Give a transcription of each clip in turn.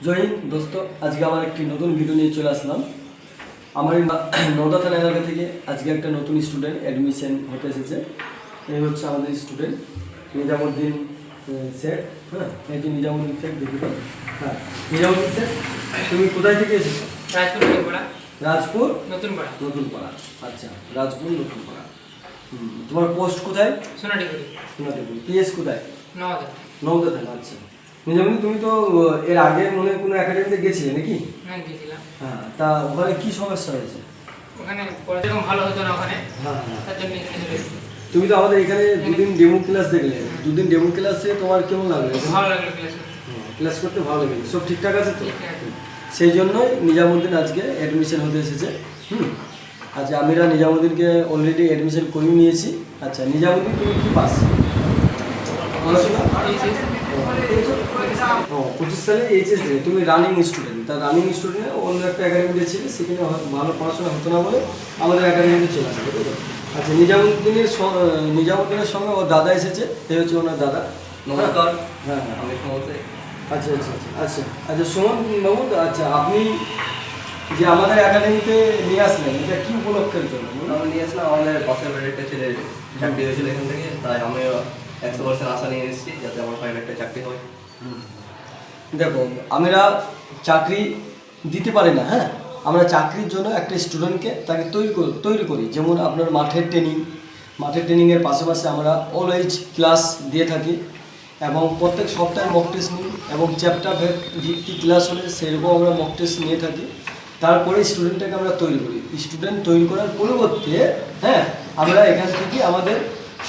জয় হিন্দ দোস্ত আজকে আমার একটি নতুন ভিডিও নিয়ে চলে আসলাম। আমার নওদা থানা এলাকা থেকে আজকে একটা নতুন স্টুডেন্ট অ্যাডমিশন হতে এসেছে। এই হচ্ছে আমাদের স্টুডেন্ট নিজামুদ্দিন স্যার হ্যাঁ? এই যে নিজামুদ্দিন স্যার দেখি হ্যাঁ নিজামুদ্দিন স্যার তুমি কোথায় থেকে এসেছ? রাজপুর নতুন পাড়া রাজপুর? নতুন পাড়া নতুন পাড়া আচ্ছা রাজপুর নতুনপাড়া। হুম, তোমার পোস্ট কোথায়? সোনাডিগুড়ি। শোনাতে পিএস কোথায়? নওদা। নওদা থানা আচ্ছা। নিজামুদ্দিন তুমি তো এর আগে মনে কোনো একাডেমিতে গেছিলে নাকি? হ্যাঁ গেছিলাম। হ্যাঁ তা ওখানে কি সমস্যা হয়েছে? ওখানে এরকম ভালো হতো না ওখানে হ্যাঁ হ্যাঁ। তার জন্য তুমি তো আমাদের এখানে দুদিন ডেমো ক্লাস দেখলে। দুদিন ডেমো ক্লাসে তোমার কেমন লাগল? ভালো লাগল ক্লাস ক্লাস করতে ভালো লাগে সব ঠিকঠাক আছে তো? সেই জন্যই নিজামুদ্দিন আজকে অ্যাডমিশন হতে এসেছে। হুম আচ্ছা আমিরা নিজামুদ্দিনকে অলরেডি অ্যাডমিশন করিয়ে নিয়েছি। আচ্ছা নিজামুদ্দিন তুমি কি পাস? পড়াশোনা পঁচিশ সালে এইচএস দিয়ে তুমি রানিং স্টুডেন্ট তা রানিং স্টুডেন্টে অন্য একটা একাডেমিতে ছিল সেখানে ভালো পড়াশোনা হতো না বলে আমাদের একাডেমিতে চলে আসবে বুঝলে তো? আচ্ছা নিজামুদ্দিনের স- নিজামুদ্দিনের সঙ্গে ওর দাদা এসেছে এই হচ্ছে ওনার দাদা। নমস্কার হ্যাঁ হ্যাঁ। আচ্ছা আচ্ছা আচ্ছা আচ্ছা। আচ্ছা সুমন বাবু আচ্ছা আপনি যে আমাদের একাডেমিতে নিয়ে আসলেন এটা কি উপলক্ষের জন্য? আমি নিয়ে আসলাম আমাদের পাশের বাড়ির একটা ছেলে চাকরি হয়েছিল এখান থেকে তাই আমি একশো পার্সেন্ট আশা নিয়ে এসেছি যাতে আমার ভাইয়ের একটা চাকরি হয়। দেখো আমরা চাকরি দিতে পারি না হ্যাঁ? আমরা চাকরির জন্য একটা স্টুডেন্টকে তাকে তৈরি করি তৈরি করি। যেমন আপনার মাঠের ট্রেনিং মাঠের ট্রেনিংয়ের পাশাপাশি আমরা অলওয়েজ ক্লাস দিয়ে থাকি এবং প্রত্যেক সপ্তাহে মক টেস্ট নিই এবং চ্যাপ্টার ভিত্তিক ক্লাস হলে সেরকম আমরা মক টেস্ট নিয়ে থাকি। তারপরে স্টুডেন্টটাকে আমরা তৈরি করি। স্টুডেন্ট তৈরি করার পরিবর্তে হ্যাঁ আমরা এখান থেকে আমাদের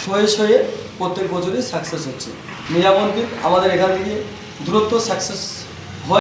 শয়ে শয়ে প্রত্যেক বছরই সাকসেস হচ্ছে। নিরামন্দির আমাদের এখান থেকে দূরত্ব সাকসেস